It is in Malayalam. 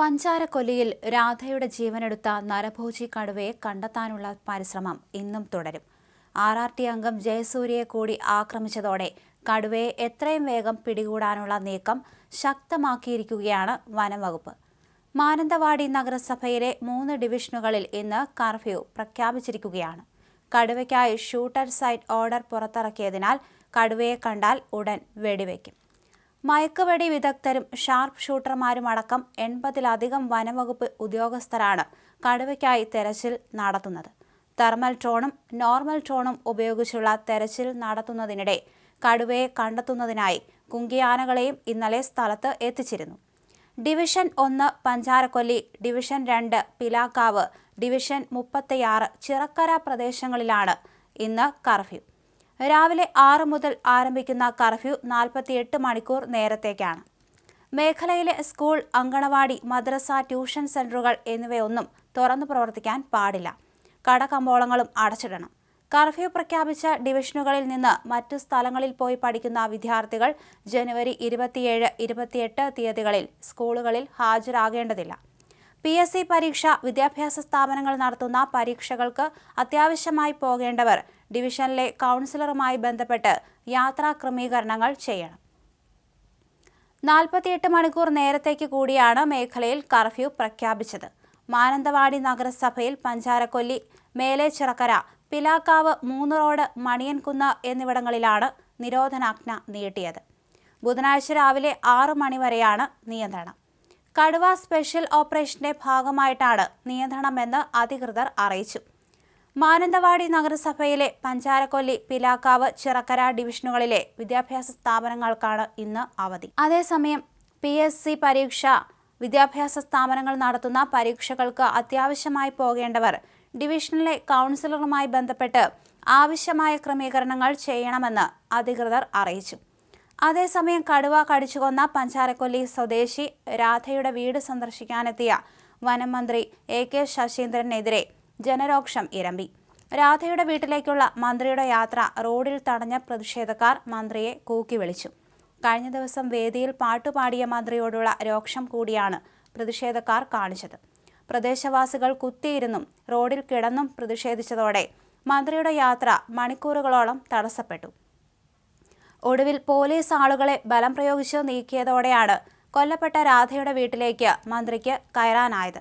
പഞ്ചാരക്കൊല്ലിയിൽ രാധയുടെ ജീവനെടുത്ത നരഭോജി കടുവയെ കണ്ടെത്താനുള്ള പരിശ്രമം ഇന്നും തുടരും. ആർ ആർ ടി അംഗം ജയസൂര്യയെ കൂടി ആക്രമിച്ചതോടെ കടുവയെ എത്രയും വേഗം പിടികൂടാനുള്ള നീക്കം ശക്തമാക്കിയിരിക്കുകയാണ് വനംവകുപ്പ് മാനന്തവാടി നഗരസഭയിലെ മൂന്ന് ഡിവിഷനുകളിൽ ഇന്ന് കർഫ്യൂ പ്രഖ്യാപിച്ചിരിക്കുകയാണ്. കടുവയ്ക്കായി ഷൂട്ടർ സൈറ്റ് ഓർഡർ പുറത്തിറക്കിയതിനാൽ കടുവയെ കണ്ടാൽ ഉടൻ വെടിവെക്കും മയക്കുവെടി വിദഗ്ധരും ഷാർപ്പ് ഷൂട്ടർമാരും അടക്കം എൺപതിലധികം വനംവകുപ്പ് ഉദ്യോഗസ്ഥരാണ് കടുവയ്ക്കായി തെരച്ചിൽ നടത്തുന്നത്. തെർമൽ ട്രോണും നോർമൽ ട്രോണും ഉപയോഗിച്ചുള്ള തെരച്ചിൽ നടത്തുന്നതിനിടെ കടുവയെ കണ്ടെത്തുന്നതിനായി കുങ്കിയാനകളെയും ഇന്നലെ സ്ഥലത്ത് എത്തിച്ചിരുന്നു. ഡിവിഷൻ ഒന്ന് പഞ്ചാരക്കൊല്ലി ഡിവിഷൻ രണ്ട് പിലാക്കാവ് ഡിവിഷൻ മുപ്പത്തിയാറ് ചിറക്കര പ്രദേശങ്ങളിലാണ് ഇന്ന് കർഫ്യൂ. രാവിലെ ആറ് മുതൽ ആരംഭിക്കുന്ന കർഫ്യൂ നാൽപ്പത്തിയെട്ട് മണിക്കൂർ നേരത്തേക്കാണ്. മേഖലയിലെ സ്കൂൾ അങ്കണവാടി മദ്രസ ട്യൂഷൻ സെന്ററുകൾ എന്നിവയൊന്നും തുറന്നു പ്രവർത്തിക്കാൻ പാടില്ല. കടകമ്പോളങ്ങളും അടച്ചിടണം. കർഫ്യൂ പ്രഖ്യാപിച്ച ഡിവിഷനുകളിൽ നിന്ന് മറ്റു സ്ഥലങ്ങളിൽ പോയി പഠിക്കുന്ന വിദ്യാർത്ഥികൾ ജനുവരി ഇരുപത്തിയേഴ് ഇരുപത്തിയെട്ട് തീയതികളിൽ സ്കൂളുകളിൽ ഹാജരാകേണ്ടതില്ല. പി എസ് സി പരീക്ഷ വിദ്യാഭ്യാസ സ്ഥാപനങ്ങൾ നടത്തുന്ന പരീക്ഷകൾക്ക് അത്യാവശ്യമായി പോകേണ്ടവർ ഡിവിഷനിലെ കൗൺസിലറുമായി ബന്ധപ്പെട്ട് യാത്രാ ക്രമീകരണങ്ങൾ ചെയ്യണം. നാൽപ്പത്തിയെട്ട് മണിക്കൂർ നേരത്തേക്ക് കൂടിയാണ് മേഖലയിൽ കർഫ്യൂ പ്രഖ്യാപിച്ചത്. മാനന്തവാടി നഗരസഭയിൽ പഞ്ചാരക്കൊല്ലി മേലേച്ചിറക്കര പിലാക്കാവ് മൂന്ന് റോഡ് മണിയൻകുന്ന് എന്നിവിടങ്ങളിലാണ് നിരോധനാജ്ഞ നീട്ടിയത്. ബുധനാഴ്ച രാവിലെ ആറു മണിവരെയാണ് നിയന്ത്രണം. കടുവ സ്പെഷ്യൽ ഓപ്പറേഷന്റെ ഭാഗമായിട്ടാണ് നിയന്ത്രണമെന്ന് അധികൃതർ അറിയിച്ചു. മാനന്തവാടി നഗരസഭയിലെ പഞ്ചാരക്കൊല്ലി പിലാക്കാവ് ചിറക്കര ഡിവിഷനുകളിലെ വിദ്യാഭ്യാസ സ്ഥാപനങ്ങൾക്കാണ് ഇന്ന് അവധി. അതേസമയം പി എസ് സി പരീക്ഷ വിദ്യാഭ്യാസ സ്ഥാപനങ്ങൾ നടത്തുന്ന പരീക്ഷകൾക്ക് അത്യാവശ്യമായി പോകേണ്ടവർ ഡിവിഷനിലെ കൗൺസിലറുമായി ബന്ധപ്പെട്ട് ആവശ്യമായ ക്രമീകരണങ്ങൾ ചെയ്യണമെന്ന് അധികൃതർ അറിയിച്ചു. അതേസമയം കടുവ കടിച്ചുകൊന്ന പഞ്ചാരക്കൊല്ലി സ്വദേശി രാധയുടെ വീട് സന്ദർശിക്കാനെത്തിയ വനം മന്ത്രി എ കെ ശശീന്ദ്രനെതിരെ ജനരോക്ഷം ഇരമ്പി. രാധയുടെ വീട്ടിലേക്കുള്ള മന്ത്രിയുടെ യാത്ര റോഡിൽ തടഞ്ഞ പ്രതിഷേധക്കാർ മന്ത്രിയെ കൂക്കി വിളിച്ചു. കഴിഞ്ഞ ദിവസം വേദിയിൽ പാട്ടുപാടിയ മന്ത്രിയോടുള്ള രോക്ഷം കൂടിയാണ് പ്രതിഷേധക്കാർ കാണിച്ചത്. പ്രദേശവാസികൾ കുത്തിയിരുന്നും റോഡിൽ കിടന്നും പ്രതിഷേധിച്ചതോടെ മന്ത്രിയുടെ യാത്ര മണിക്കൂറുകളോളം തടസ്സപ്പെട്ടു. ഒടുവിൽ പോലീസ് ആളുകളെ ബലം പ്രയോഗിച്ച് നീക്കിയതോടെയാണ് കൊല്ലപ്പെട്ട രാധയുടെ വീട്ടിലേക്ക് മന്ത്രിക്ക് കയറാനായത്.